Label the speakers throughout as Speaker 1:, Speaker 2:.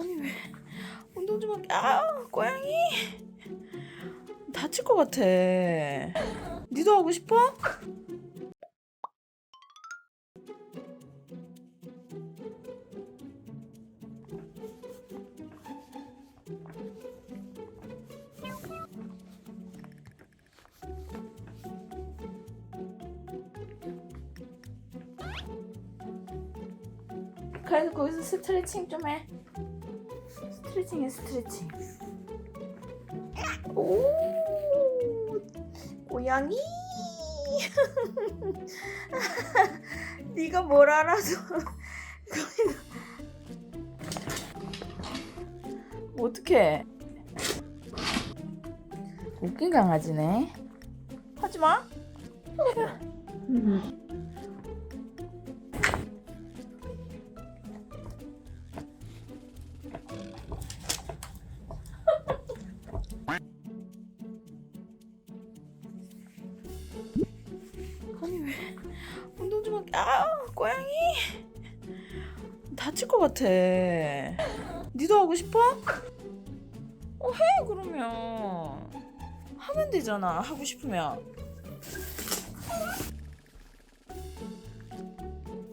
Speaker 1: 아니 왜 운동 좀 할게 아 고양이 다칠 것 같아 니도 하고 싶어? 그래도 거기서 스트레칭 좀 해. 스트레칭 해 스트레칭. 오 고양이. 네가 뭘 알아서 어떻게? 웃긴 강아지네. 하지 마. 아니 왜? 운동 좀 할게. 아 고양이. 다칠 것 같아. 니도 하고 싶어? 어 해 그러면. 하면 되잖아 하고 싶으면.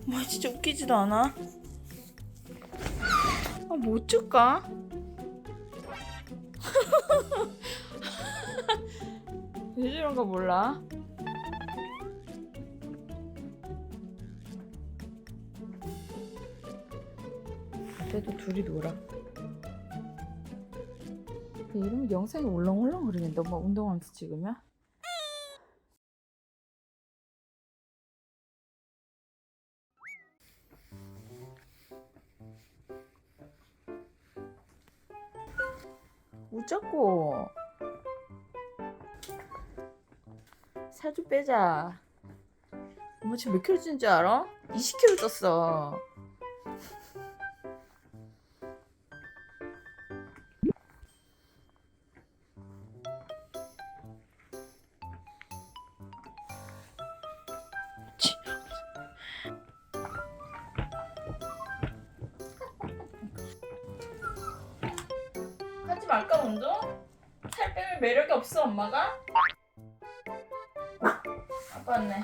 Speaker 1: 뭐 진짜 웃기지도 않아? 아뭐 어쩔까? 왜 저런가 몰라 그래도 둘이 놀아. 이러면 영상이 울렁울렁 거리는데 엄마 운동하면서 찍으면? 웃자고 살좀 빼자 엄마 지금 몇 킬로 찌는 줄 알아? 20킬로 쪘어 하지 말까 운동? 살 빼면 매력이 없어 엄마가? 아빠 왔네